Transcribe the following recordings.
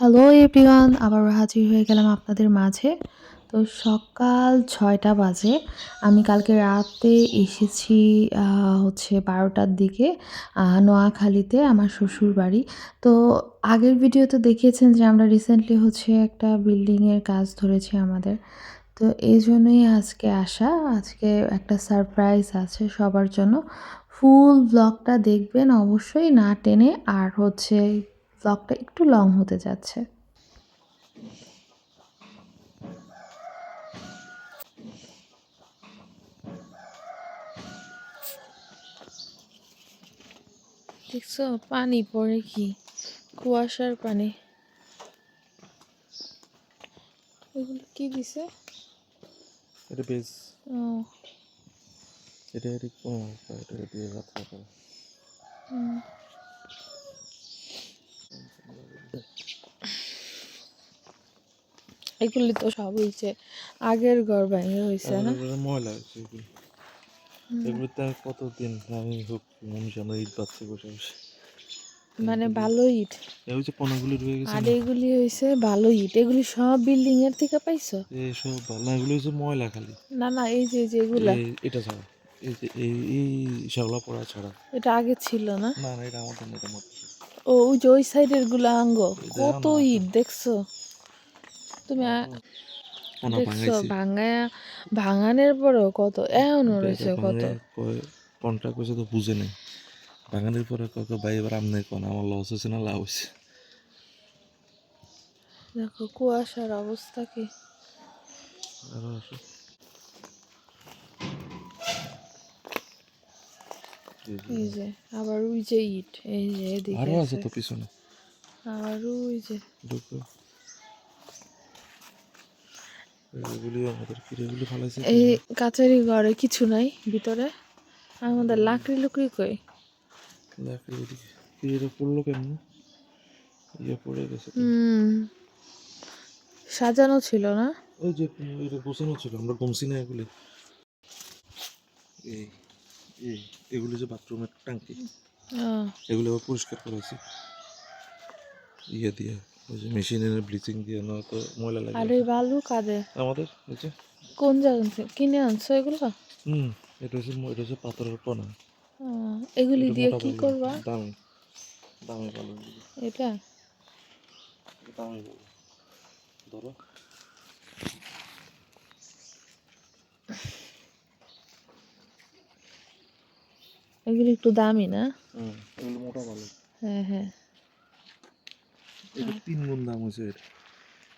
Hello everyone, আবারও হাজির হয়ে গেলাম আপনাদের মাঝে। তো সকাল ছয়টা বাজে। আমি কালকে রাতে এসেছি হচ্ছে বারোটার দিকে নোয়াখালীতে আমার শ্বশুর বাড়ি তো আগের ভিডিওতে দেখিয়েছেন যে আমরা রিসেন্টলি হচ্ছে একটা বিল্ডিংয়ের কাজ ধরেছি আমাদের। তো এই জন্যই আজকে আসা। আজকে একটা সারপ্রাইজ আছে সবার জন্য। ফুল ব্লগটা দেখবেন অবশ্যই না টেনে। আর হচ্ছে ব্লগটা একটু লং হতে যাচ্ছে। দেখছ পানি পড়ে কি? কুয়াশার পানি। এগুলো কি দিছে? এটা বেশ ও। এটা এটা ও এটা দিয়ে করে হুম। এগুলি তো সব হয়েছে আগের ঘর ভেঙে হয়েছে না? এগুলো ময়লা আছে এগুলো। আমি কতদিন আমি হোক মানুষ আমরা ইট পাচ্ছি বসে বসে। মানে ভালো ইট। এই যে পনাগুলি রয়ে গেছে আর এগুলি হয়েছে ভালো ইট। এগুলি সব বিল্ডিং এর থেকে পাইছো? এই সব ভালো না এগুলো হচ্ছে ময়লা খালি। না না এই যে যেগুলা এই- এটা ছাড়া এই যে এই এই শ্যাওলা পড়া ছাড়া। এটা আগে ছিল না? না না এটা আমাদের না এটা আমার ও ওই যে ওই সাইডেরগুলা আঙ্গ। কত ইট দেখছ? তুমি দেখছ ভাঙায়া ভাঙানোর পরেও কত এখনও রয়েছে কত কন্ট্রাক্ট করছে তো বুঝে নেই। ভাঙানোর পরে কত ভাই এবার আমনে কোন আমার লস হয়েছে না লাভ হয়েছে? দেখো কুয়াশার অবস্থা কি। আরও আসো। এই যে- আবার ওই যে ইট এই যে এদিকে আরও আছে। তো পিছনে। আবার ওই যে। ঢুকো এগুলি আমাদের কিরেগুলি ফালাইছে এই কাচারি ঘরে কিছু নাই ভিতরে। আমাদের লাকড়ি লুকড়ি কই? লাকড়ি পড়ল কেমন? ইয়ে পড়ে গেছে হুম। সাজানো ছিল না? ওই যে এটা গোছানো ছিল আমরা গমছি না এগুলি। এই এই এগুলি যে বাথরুমের ট্যাঙ্কি এগুলো পরিষ্কার করেছি ইয়ে দিয়ে। ওই যে ব্লিচিং দিয়ে ময়লা আর লাগে এই বালু কাদের আমাদের এই যে কোন জায়গা থেকে কিনে আনছো এগুলো? হুম এটা হচ্ছে এটা হচ্ছে পাথরের কণা। এগুলি দিয়ে কি করবা? দামি। দামি এগুলো। এটা? দামি ধরো। এগুলি একটু দামি না? হুম এগুলো মোটা ভালো হ্যাঁ হ্যাঁ। এটা তিন গুণ দাম হয়েছে এর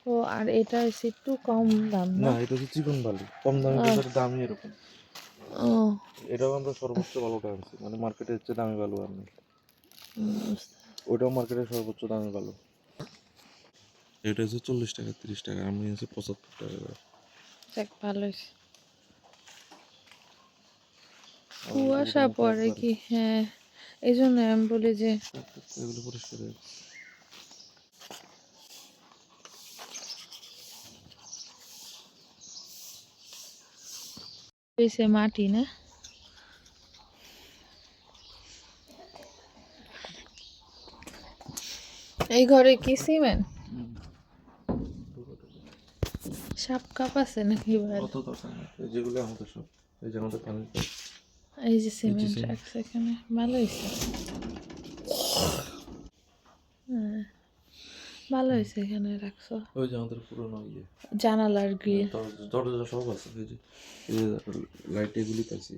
ও আর এটা হচ্ছে একটু কম দাম না? এটা হচ্ছে চিকন বালি কম দামি আহ। বাজারে দামই এরকম। ও। এটাও আমরা সর্বোচ্চ ভালোটা আনছি মানে মার্কেটে হচ্ছে দামি ভালো আর নেই। ওইটাও মার্কেটের সর্বোচ্চ দামি ভালো এটা হচ্ছে চল্লিশ টাকা তিরিশ টাকা আমি হচ্ছে পঁচাত্তর টাকা। যাক ভালো কুয়াশা পড়ে কি? হ্যাঁ এই জন্য আমি বলি যে এগুলো পরিষ্কার হয়েছে মাটি না এই ঘরে কি সিমেন্ট সাপ কাপ আছে নাকি যেগুলো আমাদের সব এই যে আমাদের পানি এই যে সিমেন্ট। রাখছে এখানে ভালো হয়েছে হ্যাঁ ভালো হয়েছে এখানে রাখছো? ওই যে আমাদের পুরনো ইয়ে। জানালার গ্রিল। দরজা- সব আছে এই যে লাইট এগুলি পাইছি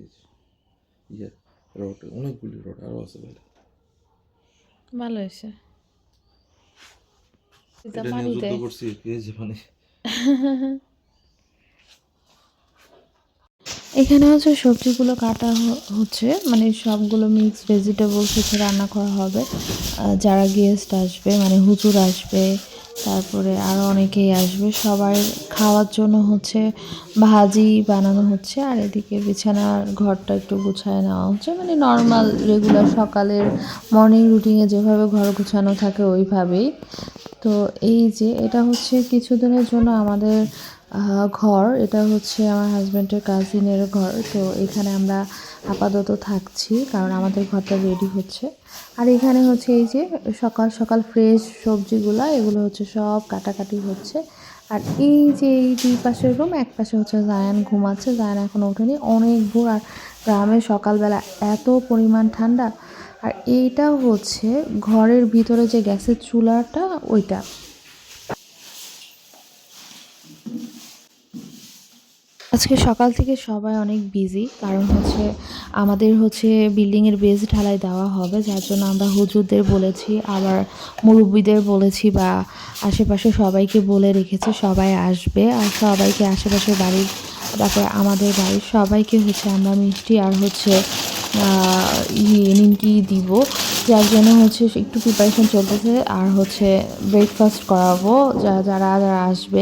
ইয়ে রড অনেকগুলি রড আরও আছে বাইরে ভালো হয়েছে। এটা পানি দেয় করছি এই যে মানে এখানে হচ্ছে সবজিগুলো কাটা হচ্ছে মানে সবগুলো মিক্স ভেজিটেবলস হচ্ছে রান্না করা হবে। যারা গেস্ট আসবে মানে হুজুর আসবে, তারপরে আরও অনেকেই আসবে। সবার খাওয়ার জন্য হচ্ছে ভাজি বানানো হচ্ছে, আর এদিকে বিছানার ঘরটা একটু গুছায় নেওয়া হচ্ছে। মানে নর্মাল রেগুলার সকালের মর্নিং রুটিনে যেভাবে ঘর গুছানো থাকে ওইভাবেই। তো এই যে, এটা হচ্ছে কিছুদিনের জন্য আমাদের ঘর, এটা হচ্ছে আমার হাজব্যান্ডের কাজিনের ঘর, তো এখানে আমরা আপাতত থাকছি, কারণ আমাদের ঘরটা রেডি হচ্ছে। আর এখানে হচ্ছে এই যে সকাল সকাল ফ্রেশ সবজিগুলা, এগুলো হচ্ছে সব কাটাকাটি হচ্ছে। আর এই যে এই দুই পাশের রুম এক পাশে হচ্ছে জায়ান ঘুমাচ্ছে। জায়ান এখন ওঠেনি, অনেক ভোর, আর গ্রামে সকালবেলা এত পরিমাণ ঠান্ডা। আর এইটা হচ্ছে ঘরের ভিতরে যে গ্যাসের চুলাটা, ওইটা। আজকে সকাল থেকে সবাই অনেক বিজি কারণ হচ্ছে আমাদের হচ্ছে বিল্ডিংয়ের বেজ ঢালাই দেওয়া হবে, যার জন্য আমরা হুজুরদের বলেছি, আবার মুরব্বীদের বলেছি বা আশেপাশে সবাইকে বলে রেখেছে, সবাই আসবে আর সবাইকে আশেপাশের বাড়ির, তারপরে আমাদের বাড়ির সবাইকে হচ্ছে আমরা মিষ্টি আর হচ্ছে ইয়ে নিমকি দিব। যার জন্য হচ্ছে একটু প্রিপারেশন চলতেছে। আর হচ্ছে ব্রেকফাস্ট করাবো। যারা যারা আসবে,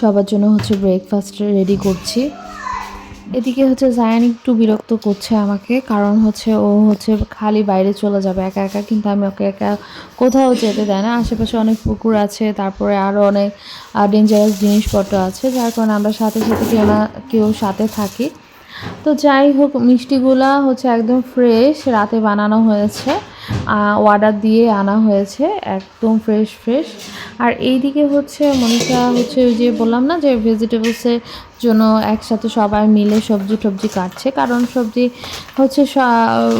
সবার জন্য হচ্ছে ব্রেকফাস্ট রেডি করছি। এদিকে হচ্ছে জায়ান একটু বিরক্ত করছে আমাকে। কারণ হচ্ছে ও হচ্ছে খালি বাইরে চলে যাবে একা একা। কিন্তু আমি ওকে একা কোথাও যেতে দেয় না। আশেপাশে অনেক পুকুর আছে। তারপরে আরও অনেক ডেঞ্জারাস জিনিসপত্র আছে। যার কারণে আমরা সাথে সাথে কেউ না, কেউ সাথে থাকি। তো যাই হোক মিষ্টিগুলা হচ্ছে একদম ফ্রেশ রাতে বানানো হয়েছে। অর্ডার দিয়ে আনা হয়েছে, একদম ফ্রেশ ফ্রেশ আর এইদিকে হচ্ছে, মনীষা হচ্ছে ওই যে বললাম না যে ভেজিটেবলসের জন্য একসাথে সবাই মিলে সবজি টবজি কাটছে। কারণ সবজি হচ্ছে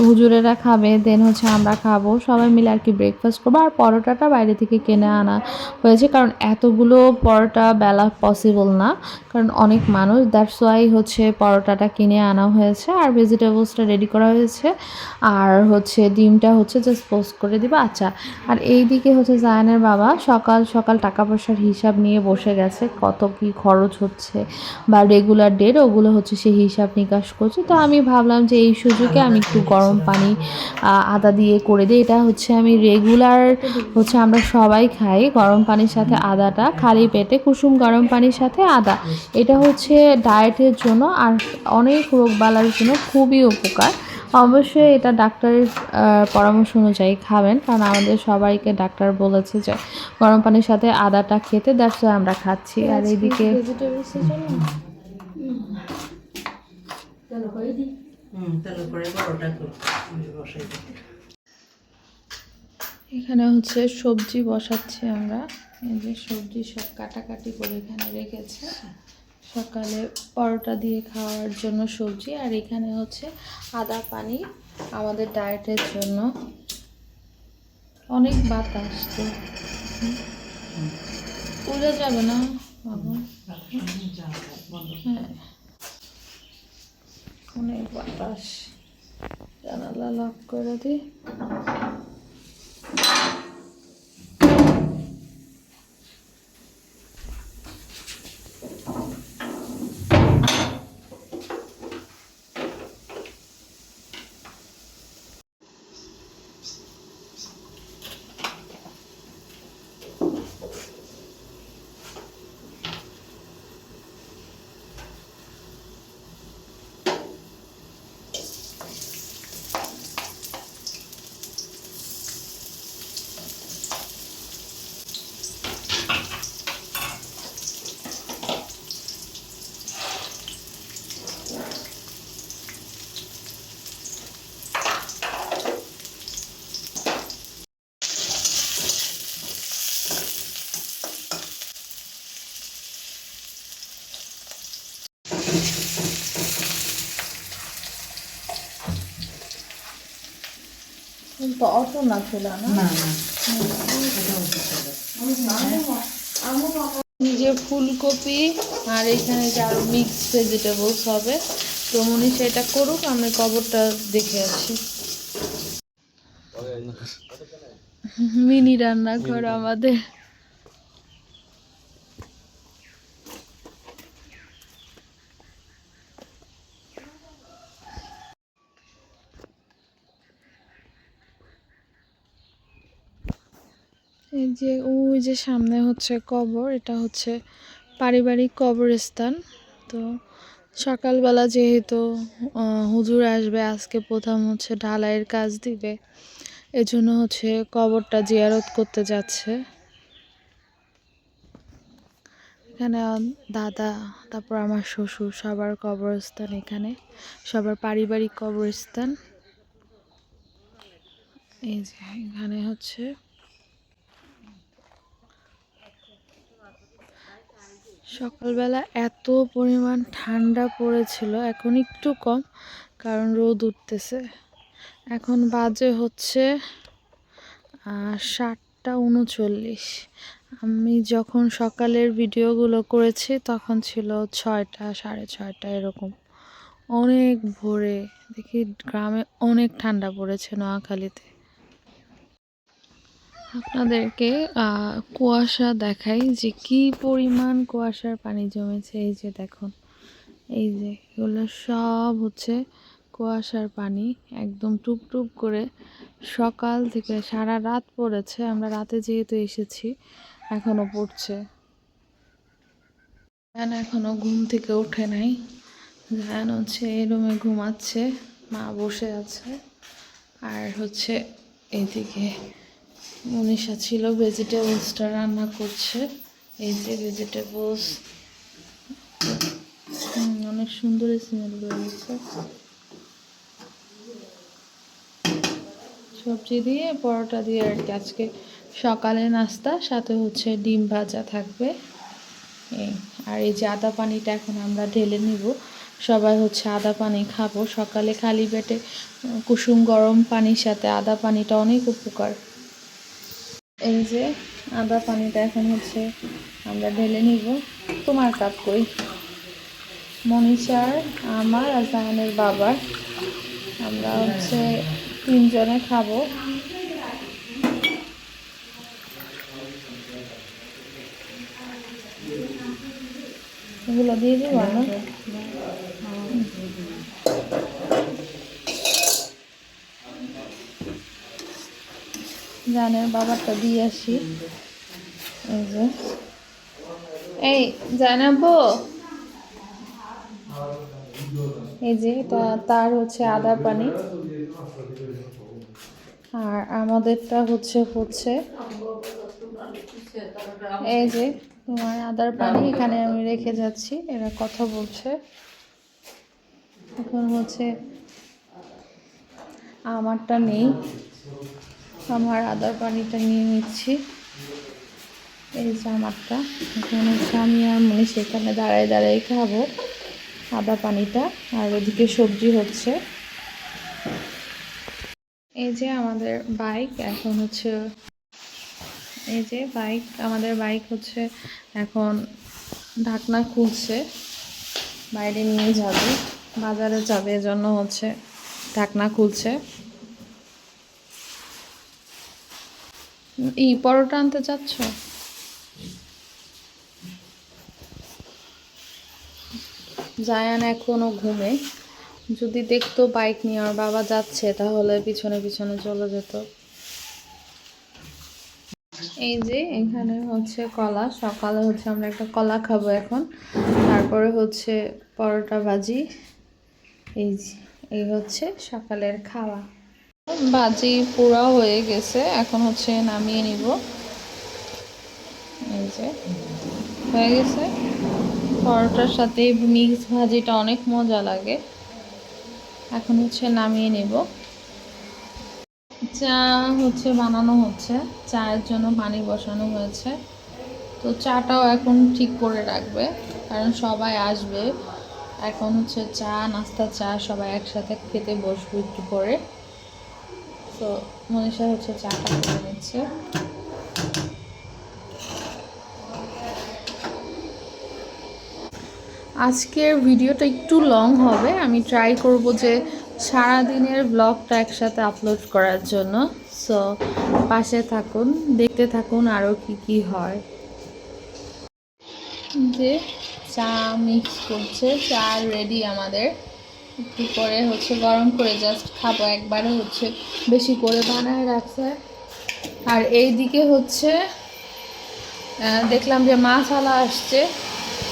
হুজুরেরা খাবে দেন হচ্ছে আমরা খাব। সবাই মিলে আর কি ব্রেকফাস্ট করব। আর পরোটাটা বাইরে থেকে কিনে আনা হয়েছে। কারণ এতগুলো পরোটা বেলা পসিবল না। কারণ অনেক মানুষ দ্যাটস ওয়াই হচ্ছে পরোটাটা কিনে আনা হয়েছে। আর ভেজিটেবলসটা রেডি করা হয়েছে। আর হচ্ছে ডিমটা হচ্ছে জাস্ট পোস্ট করে দিবা। আচ্ছা আর এই দিকে হচ্ছে জায়ানের বাবা সকাল সকাল টাকা পয়সার হিসাব নিয়ে বসে গেছে, কত কি খরচ হচ্ছে বা রেগুলার ডেট ওগুলো হচ্ছে সে হিসাব নিকাশ করছে। তো আমি ভাবলাম যে এই সুযোগে আমি একটু গরম পানি আদা দিয়ে করে দিই। এটা হচ্ছে আমি রেগুলার হচ্ছে আমরা সবাই খাই গরম পানির সাথে আদাটা, খালি পেটে কুসুম গরম পানির সাথে আদা। এটা হচ্ছে ডায়েটের জন্য আর অনেক রোগবালার জন্য খুবই উপকার। অবশ্যই এটা ডাক্তারের আহ, পরামর্শ অনুযায়ী খাবেন কারণ আমাদের সবাইকে ডাক্তার বলেছে যে গরম পানির সাথে আদাটা খেতে দ্যাটস আমরা খাচ্ছি। আর এইদিকে এখানে হচ্ছে সবজি বসাচ্ছি আমরা। এই যে সবজি সব কাটাকাটি করে এখানে রেখেছে। সকালে পরোটা দিয়ে খাওয়ার জন্য সবজি, আর এখানে হচ্ছে আদা, পানি আমাদের ডায়েটের জন্য। অনেক বাতাস তো। উড়ে যাবে না হ্যাঁ। অনেক বাতাস। জানালা লক করে দিই। কিন্তু অত না ছিল না? নিজে ফুলকপি আর এখানে যে আরও মিক্স ভেজিটেবলস হবে। তো মনি সেটা করুক আমি কবরটা দেখে আসি। মিনি রান্নাঘর আমাদের এই যে ওই যে সামনে হচ্ছে কবর, এটা হচ্ছে পারিবারিক কবরস্থান। তো সকালবেলা যেহেতু হুজুর আসবে, আজকে প্রথম হচ্ছে ঢালাইয়ের কাজ দিবে। এজন্য হচ্ছে কবরটা জিয়ারত করতে যাচ্ছে। এখানে দাদা, তারপর আমার শ্বশুর, সবার কবরস্থান এখানে। সবার পারিবারিক কবরস্থান। এই যে, এখানে হচ্ছে সকালবেলা এত পরিমাণ ঠান্ডা পড়েছিল, এখন একটু কম, কারণ রোদ উঠতেছে। এখন বাজে হচ্ছে সাতটা উনচল্লিশ। আমি যখন সকালের ভিডিওগুলো করেছি, তখন ছিল ছয়টা, সাড়ে ছয়টা এরকম। অনেক ভোরে, দেখি গ্রামে অনেক ঠান্ডা পড়েছে নোয়াখালীতে। আপনাদেরকে কুয়াশা দেখাই যে কি পরিমাণ কুয়াশার পানি জমেছে। এই যে দেখুন, এই যে এগুলো সব হচ্ছে কুয়াশার পানি, একদম টুপ টুপ করে। সকাল থেকে সারা রাত পড়েছে, আমরা রাতে যেহেতু এসেছি, এখনও পড়ছে। জান এখনও ঘুম থেকে ওঠে নাই। জান হচ্ছে এই রুমে ঘুমাচ্ছে, মা বসে আছে। আর হচ্ছে এইদিকে মনীষা ছিল ভেজিটেবলসটা রান্না করছে। এই যে ভেজিটেবলস অনেক সুন্দর স্মেল বেরিয়েছে সবজি দিয়ে, পরোটা দিয়ে আর কি। আজকে সকালে নাস্তা, সাথে হচ্ছে ডিম ভাজা থাকবে। এই, আর এই যে আদা পানিটা এখন আমরা ঢেলে নিব। সবাই হচ্ছে আদা পানি খাব। সকালে খালি পেটে কুসুম গরম পানির সাথে আদা পানিটা অনেক উপকার। এই যে আদা পানিটা এখন হচ্ছে আমরা ঢেলে নিব। তোমার কাপ কই? মনীষার, আমার আর জাহানের বাবার। আমরা হচ্ছে তিনজনে খাব। এগুলো দিয়ে দিব না জানের বাবারটা দিয়ে আসি। এই যে। এই, জানাব? এই যে তার হচ্ছে আদা পানি। আর আমাদেরটা হচ্ছে হচ্ছে এই যে, তোমার আদার পানি। এখানে আমি রেখে যাচ্ছি, এরা কথা বলছে। এখন হচ্ছে, আমারটা নেই। আমার আদার পানিটা নিয়ে নিচ্ছি। এই যে আমারটা। এখন হচ্ছে আমি আর মনে সেখানে দাঁড়ায় দাঁড়ায় খাব আদা পানিটা। আর ওদিকে সবজি হচ্ছে। এই যে আমাদের বাইক, এখন হচ্ছে এই যে বাইক, আমাদের বাইক হচ্ছে এখন ঢাকনা খুলছে। বাইরে নিয়ে যাবে, বাজারে যাবে, এজন্য হচ্ছে ঢাকনা খুলছে। এই পরোটা আনতে চাচ্ছ জায়ান এখনও ঘুমে। যদি দেখতো বাইক নিয়ে আর বাবা যাচ্ছে, তাহলে পিছনে পিছনে চলে যেত। এই যে এখানে হচ্ছে কলা। সকালে হচ্ছে আমরা একটা কলা খাব এখন। তারপরে হচ্ছে পরোটা ভাজি। এই যে, এই হচ্ছে সকালের খাওয়া। ভাজি পোড়া হয়ে গেছে। এখন হচ্ছে নামিয়ে নিব। এই যে, হয়ে গেছে। পরোটার সাথে মিক্স ভাজিটা অনেক মজা লাগে। এখন হচ্ছে নামিয়ে নেব। চা হচ্ছে বানানো হচ্ছে। চায়ের জন্য পানি বসানো হয়েছে। তো চাটাও এখন ঠিক করে রাখবে। কারণ সবাই আসবে। এখন হচ্ছে চা, নাস্তা, চা সবাই একসাথে খেতে বসবে একটু পরে। তো মনীষা হচ্ছে চাটা করে নিচ্ছে। আজকের ভিডিওটা একটু লং হবে। আমি ট্রাই করব যে সারা দিনের ব্লগটা একসাথে আপলোড করার জন্য। সো পাশে থাকুন, দেখতে থাকুন আরও কি কি হয়। যে চা মিক্স করছে, চা রেডি আমাদের। একটু পরে হচ্ছে গরম করে জাস্ট খাব। একবারে হচ্ছে বেশি করে বানায় রাখছে। আর এই দিকে হচ্ছে দেখলাম যে মাছালা আসছে।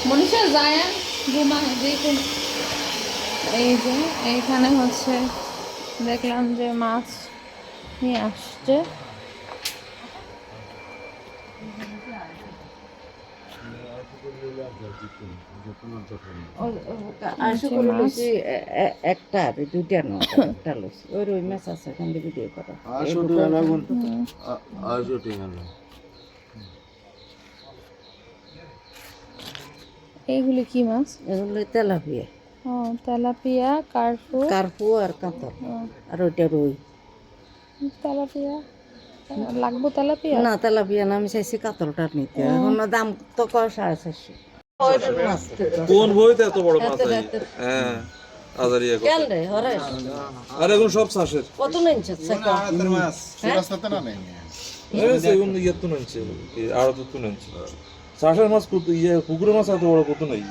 মনীষা, জায়ান, ঘুমা, দেখুন। এই যে, এইখানে হচ্ছে দেখলাম যে মাছ নিয়ে আসছে আশা করি লইছি এ- এ- একটা দুইটা একটা লইছি ওই রুই মাছ আছে থেকে ভিডিও করা। এইগুলি কি মাছ? এগুলো তেলাপিয়া। ও তেলাপিয়া কার্পু। কার্পু আর কাতল আর ওইটা রুই। তেলাপিয়া? লাগবো তেলাপিয়া? না তেলাপিয়া না আমি চাইছি কাতলটা নিতে। এখন দাম তো কয় সাড়ে চারশো। কোন বইতে এত বড় মাছ হ্যাঁ আজারিয়া কেন রে হরেশ আর এখন সব চাষের। কত নিচ্ছে এই সেগুন ইয়ে তো নাইছে আর তো তো নাইছে চাষের মাছ কত ইয়ে পুকুরের মাছ এত বড় কত নাই?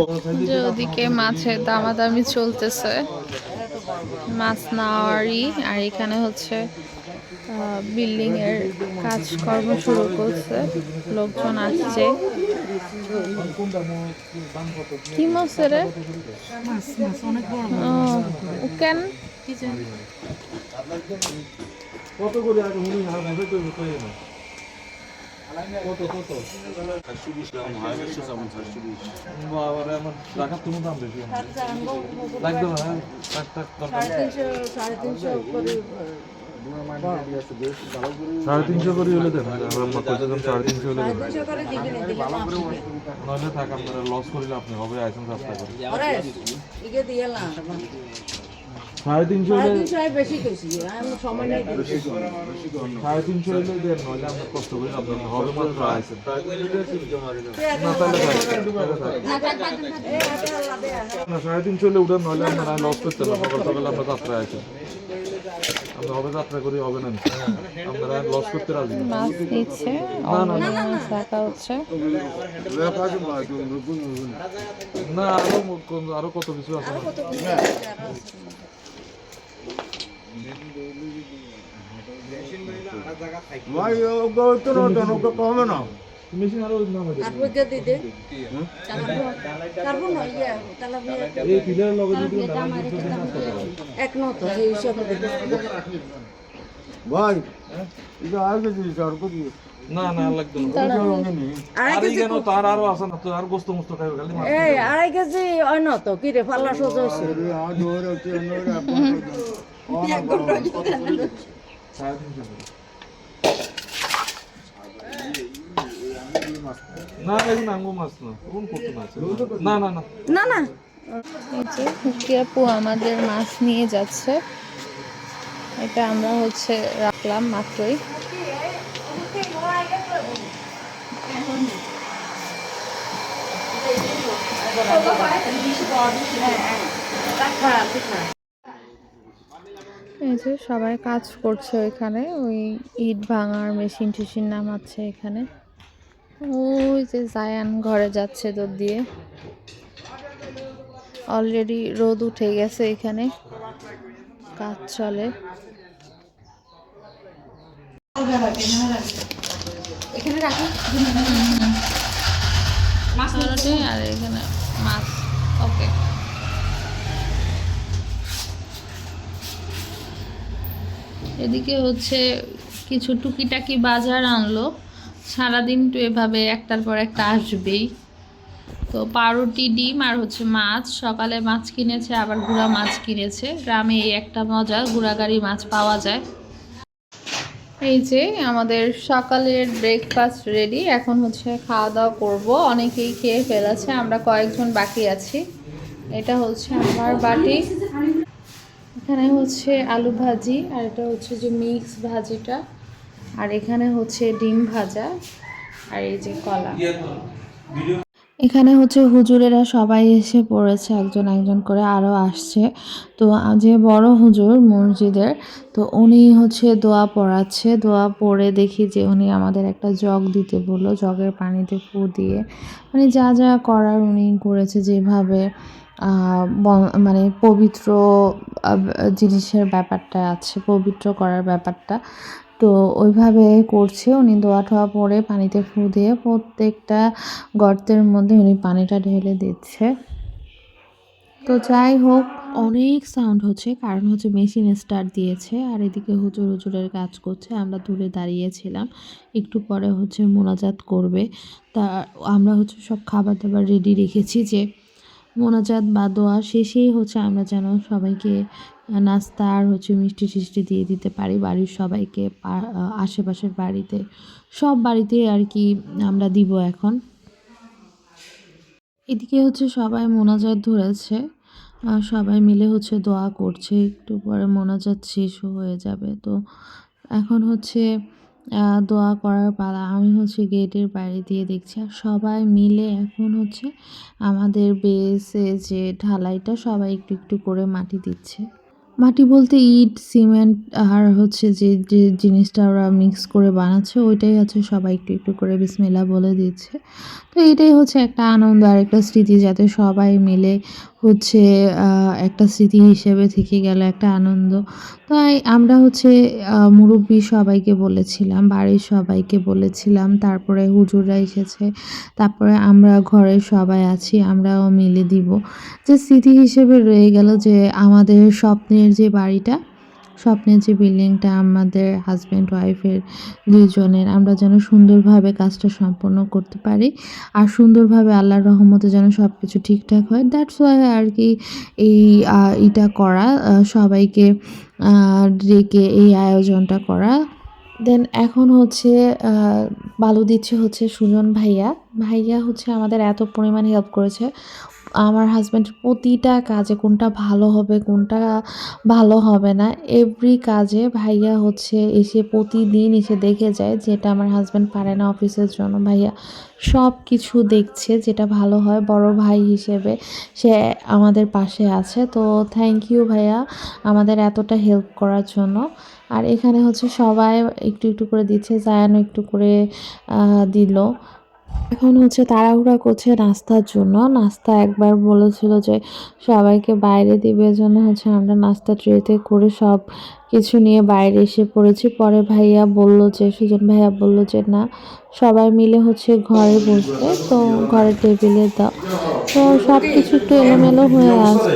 বড় সাইজ ওদিকে মাছের দামাদামি চলতেছে। মাছ নেওয়ারই আর এখানে হচ্ছে বিল্ডিং এর কাজকর্ম শুরু করছে, লোকজন আসছে। কি মাছ রে কেন কত করে আগে তো তো না কত কত বাবা রে? আমার টাকা তুমি দাম বেশি লাগবে না টাক টাক দরকার সাড়ে তিনশো করে হলে দেন আমরা দাম সাড়ে তিনশো হলে দেন নইলে থাক আপনারা লস করিলে আপনি হবে আইসেন রাস্তা করে সাড়ে তিনশো হলে বেশি কইছি আমি সময় সাড়ে তিনশো হলে দেন নইলে আমরা কষ্ট করি আপনার হবে মাত্র না তাহলে সাড়ে তিনশো হলে উঠেন নইলে আপনারা লস করতে না সকাল সকালে আমরা যাত্রা আইসেন আমরা হবে যাত্রা করি হবে না? আপনারা লস করতে রাজি। না। মাছ নিচ্ছে অন্য মাছ রাখা হচ্ছে। না আরও কোন- আরও কত কিছু আছে? মেশিন আরও নাম আছে। আটকে দিতে কার্বন নয় ইয়ে তেলাপিয়া এই পিলারের লগে যদি এক নত সেই হিসাবে ভাই এটা আর কিছু আর কিছু না না আর লাগতো না। আর এই কেন তার আরও আছে না তো আর গোস্ত মুস্ত খাইবে খালি। এই আড়াই কেজি অন্য তো কি রে পাল্লা সোজা হয়েছে আর ধরে না না কোন আপু আমাদের মাছ নিয়ে যাচ্ছে এটা আমরা হচ্ছে রাখলাম মাত্রই এই যে সবাই কাজ করছে ওইখানে, ওই ইট ভাঙার মেশিন টেশিন নামাচ্ছে এখানে। ওই যে জায়ান ঘরে যাচ্ছে দৌড় দিয়ে। অলরেডি রোদ উঠে গেছে এখানে। কাজ চলে। আর এখানে মাছ। ওকে এদিকে হচ্ছে কিছু টুকিটাকি বাজার আনলো। সারাদিন তো এভাবে একটার পর একটা আসবেই। তো পাউরুটি, ডিম আর হচ্ছে মাছ। সকালে মাছ কিনেছে, আবার গুঁড়া মাছ কিনেছে। গ্রামে এই একটা মজা, গুঁড়াগাড়ি মাছ পাওয়া যায়। এই যে আমাদের সকালের ব্রেকফাস্ট রেডি এখন হচ্ছে খাওয়া দাওয়া করব। অনেকেই খেয়ে ফেলেছে, আমরা কয়েকজন বাকি আছি। এটা হচ্ছে আমার বাটি। এখানে হচ্ছে আলু ভাজি, আর এটা হচ্ছে যে মিক্স ভাজিটা। আর এখানে হচ্ছে ডিম ভাজা আর এই যে কলা। এখানে হচ্ছে হুজুরেরা সবাই এসে পড়েছে, একজন একজন করে আরও আসছে। তো যে বড় হুজুর মসজিদের, তো উনি হচ্ছে দোয়া পড়াচ্ছে। দোয়া পড়ে দেখি যে উনি আমাদের একটা জগ দিতে বলল, জগের পানিতে ফু দিয়ে। মানে যা যা করার উনি করেছে যেভাবে মানে পবিত্র জিনিসের ব্যাপারটা আছে, পবিত্র করার ব্যাপারটা। তো ওইভাবে করছে। উনি দোয়া টোয়া পরে পানিতে ফু দিয়ে প্রত্যেকটা গর্তের মধ্যে উনি পানিটা ঢেলে দিচ্ছে। তো যাই হোক, অনেক সাউন্ড হচ্ছে, কারণ হচ্ছে মেশিন স্টার্ট দিয়েছে। আর এদিকে হুজুর হুজুরের কাজ করছে, আমরা দূরে দাঁড়িয়েছিলাম। একটু পরে হচ্ছে মোনাজাত করবে। তা আমরা হচ্ছে সব খাবার দাবার রেডি রেখেছি যে মোনাজাত বা দোয়া শেষেই হচ্ছে আমরা যেন সবাইকে নাস্তা আর হচ্ছে মিষ্টি টিষ্টি দিয়ে দিতে পারি, বাড়ির সবাইকে আশেপাশের বাড়িতে, সব বাড়িতে আর কি আমরা দিব এখন। এদিকে হচ্ছে সবাই মোনাজাত ধরেছে সবাই মিলে হচ্ছে দোয়া করছে, একটু পরে মোনাজাত শেষও হয়ে যাবে। তো এখন হচ্ছে দোয়া করার পালা। আমি হচ্ছে গেটের বাইরে দিয়ে দেখছি আর সবাই মিলে এখন হচ্ছে আমাদের বেসে যে ঢালাইটা সবাই একটু একটু করে মাটি দিচ্ছে। মাটি বলতে ইট, সিমেন্ট, আর হচ্ছে যে যে জিনিসটা ওরা মিক্স করে বানাচ্ছে, ওইটাই হচ্ছে সবাই একটু একটু করে বিসমিল্লা বলে দিচ্ছে। তো এটাই হচ্ছে একটা আনন্দ আর একটা স্মৃতি যাতে সবাই মিলে হচ্ছে একটা স্মৃতি হিসেবে থেকে গেল একটা আনন্দ। তাই আমরা হচ্ছে মুরব্বি সবাইকে বলেছিলাম, বাড়ির সবাইকে বলেছিলাম, তারপরে হুজুররা এসেছে, তারপরে আমরা ঘরের সবাই আছি, আমরাও মিলে দিব। যে স্মৃতি হিসেবে রয়ে গেল যে আমাদের স্বপ্নের যে বাড়িটা, স্বপ্নের যে বিল্ডিংটা, আমাদের হাজব্যান্ড ওয়াইফের দুইজনের, আমরা যেন সুন্দরভাবে কাজটা সম্পন্ন করতে পারি আর সুন্দরভাবে আল্লাহর রহমতে যেন সব কিছু ঠিকঠাক হয়। দ্যাটস ওয়াই আর কি এই এটা করা সবাইকে ডেকে এই আয়োজনটা করা। দেন এখন হচ্ছে বালু দিচ্ছে হচ্ছে সুজন ভাইয়া। ভাইয়া হচ্ছে আমাদের এত পরিমাণ হেল্প করেছে। আমার হাজব্যান্ডের প্রতিটা কাজে কোনটা ভালো হবে, কোনটা ভালো হবে না। এভরি কাজে ভাইয়া হচ্ছে এসে প্রতিদিন এসে দেখে যায় যেটা আমার হাজব্যান্ড পারে না অফিসের জন্য। ভাইয়া সব কিছু দেখছে যেটা ভালো হয়, বড় ভাই হিসেবে সে আমাদের পাশে আছে। তো থ্যাংক ইউ ভাইয়া আমাদের এতটা হেল্প করার জন্য। আর এখানে হচ্ছে সবাই একটু একটু করে দিচ্ছে, জায়ানও একটু করে দিল। এখন হচ্ছে তাড়াহুড়া করছে নাস্তার জন্য। নাস্তা একবার বলেছিল যে সবাইকে বাইরে দিবে জন্য হচ্ছে আমরা নাস্তা ট্রেতে করে সব কিছু নিয়ে বাইরে এসে পড়েছি। পরে ভাইয়া বলল যে সুজন ভাইয়া বলল যে না সবাই মিলে হচ্ছে ঘরে বসবে তো ঘরের টেবিলে দাও। তো সব কিছু একটু এলোমেলো হয়ে আসে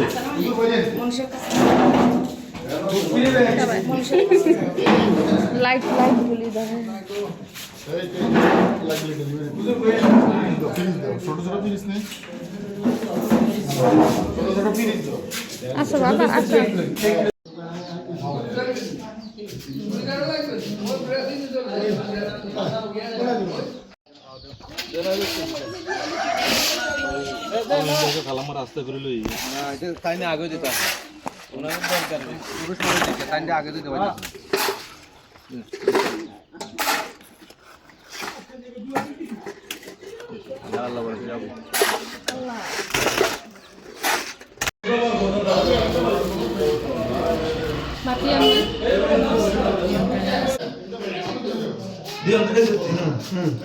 লাইট লাইট গুলি দেখো আচ্ছা বাবা আচ্ছা। খালামার রাস্তা করে লই তাই না আগে দিতে নেই পুরুষ আগে দিতে পারি আল্লাহ বলে যাব মাটি আমি এর আগে তো আমরা কেবলটা তো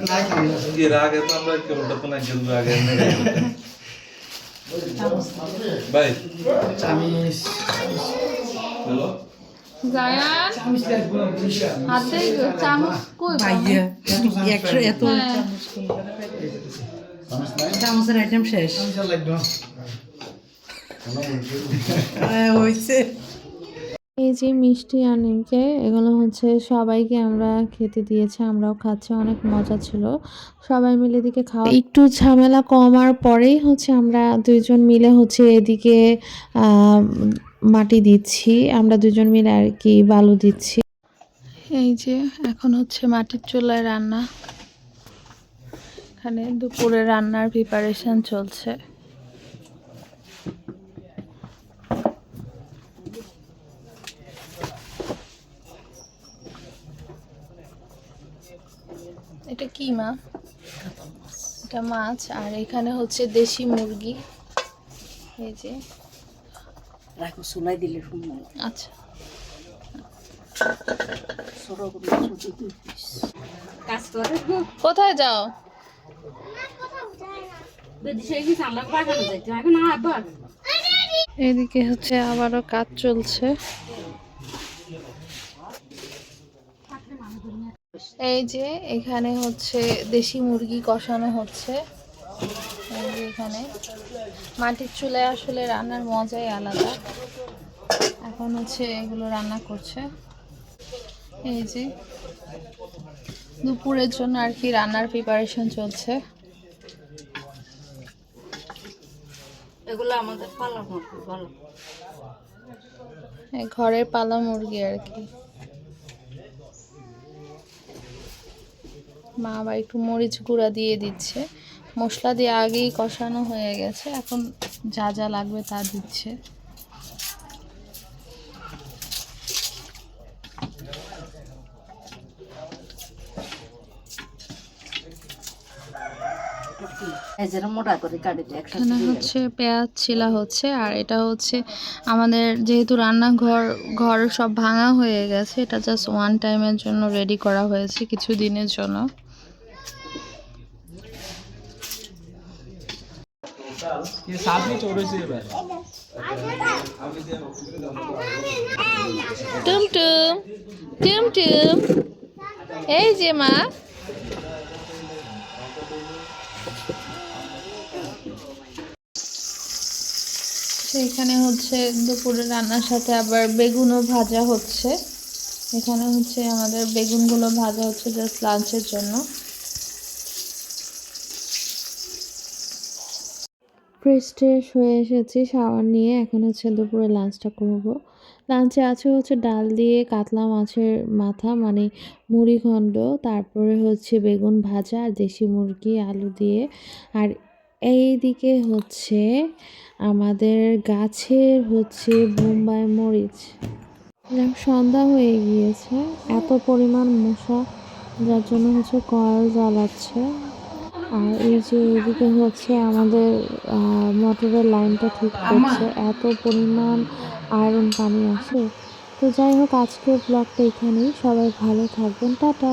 নাই খেলব আগে ভাই। হাতে চামচ কই ভাইয়া একশো এত হ্যাঁ। চামচের আইটেম শেষ হ্যাঁ, হয়েছে। এই যে মিষ্টি আর নিমকে এগুলো হচ্ছে সবাইকে আমরা খেতে দিয়েছি আমরাও খাচ্ছি অনেক মজা ছিল। সবাই মিলে এদিকে খাওয়া একটু ঝামেলা কমার পরেই হচ্ছে আমরা দুইজন মিলে হচ্ছে এদিকে আহ, মাটি দিচ্ছি। আমরা দুজন মিলে আর কি বালু দিচ্ছি। এই যে এখন হচ্ছে মাটির চুলায় রান্না। এখানে দুপুরে রান্নার প্রিপারেশন চলছে। এটা কি মা? এটা মাছ আর এখানে হচ্ছে দেশি মুরগি। এই যে। রাখো চুলাই দিলে আচ্ছা। কোথায় যাও সেই কি চালাক বাগানো যাইতে এখন আবার এদিকে হচ্ছে আবারও কাজ চলছে। এই যে এখানে হচ্ছে দেশি মুরগি কষানো হচ্ছে। এখানে। মাটির চুলায় আসলে রান্নার মজাই আলাদা। এখন হচ্ছে এগুলো রান্না করছে। এই যে দুপুরের জন্য আর কি রান্নার প্রিপারেশন চলছে। এগুলো আমাদের পালা মুরগি ঘরের পালা মুরগি আর কি। মা আবার একটু মরিচ গুঁড়া দিয়ে দিচ্ছে। মশলা দিয়ে আগেই কষানো হয়ে গেছে, এখন যা যা লাগবে তা দিচ্ছে এই যে মোটা করে কাটিতে একসাথে এখানে হচ্ছে পেঁয়াজ ছিলা হচ্ছে আর এটা হচ্ছে আমাদের যেহেতু রান্নাঘর ঘর সব ভাঙা হয়ে গেছে এটা জাস্ট ওয়ান টাইমের জন্য রেডি করা হয়েছে কিছু দিনের জন্য। টুম টুম টুম টুম। এই যে মা। এখানে হচ্ছে দুপুরে রান্নার সাথে আবার বেগুনও ভাজা হচ্ছে। এখানে হচ্ছে আমাদের বেগুনগুলো ভাজা হচ্ছে জাস্ট লাঞ্চের জন্য। ফ্রেশ ট্রেশ হয়ে এসেছি শাওয়ার নিয়ে। এখন হচ্ছে দুপুরে লাঞ্চটা করব। লাঞ্চে আছে হচ্ছে ডাল দিয়ে কাতলা মাছের মাথা মানে মুড়িঘণ্ড তারপরে হচ্ছে বেগুন ভাজা আর দেশি মুরগি, আলু দিয়ে। আর এই দিকে হচ্ছে আমাদের গাছের হচ্ছে বোম্বাই মরিচ। সন্ধ্যা হয়ে গিয়েছে। এত পরিমাণ মশা, যার জন্য হচ্ছে কয়েল জ্বালাচ্ছে। আর এই যে এদিকে হচ্ছে আমাদের মোটরের লাইনটা ঠিক করছে। এত পরিমাণ আয়রন পানি আসে তো যাই হোক, আজকের ব্লগটা এখানেই। সবাই ভালো থাকবেন। টাটা।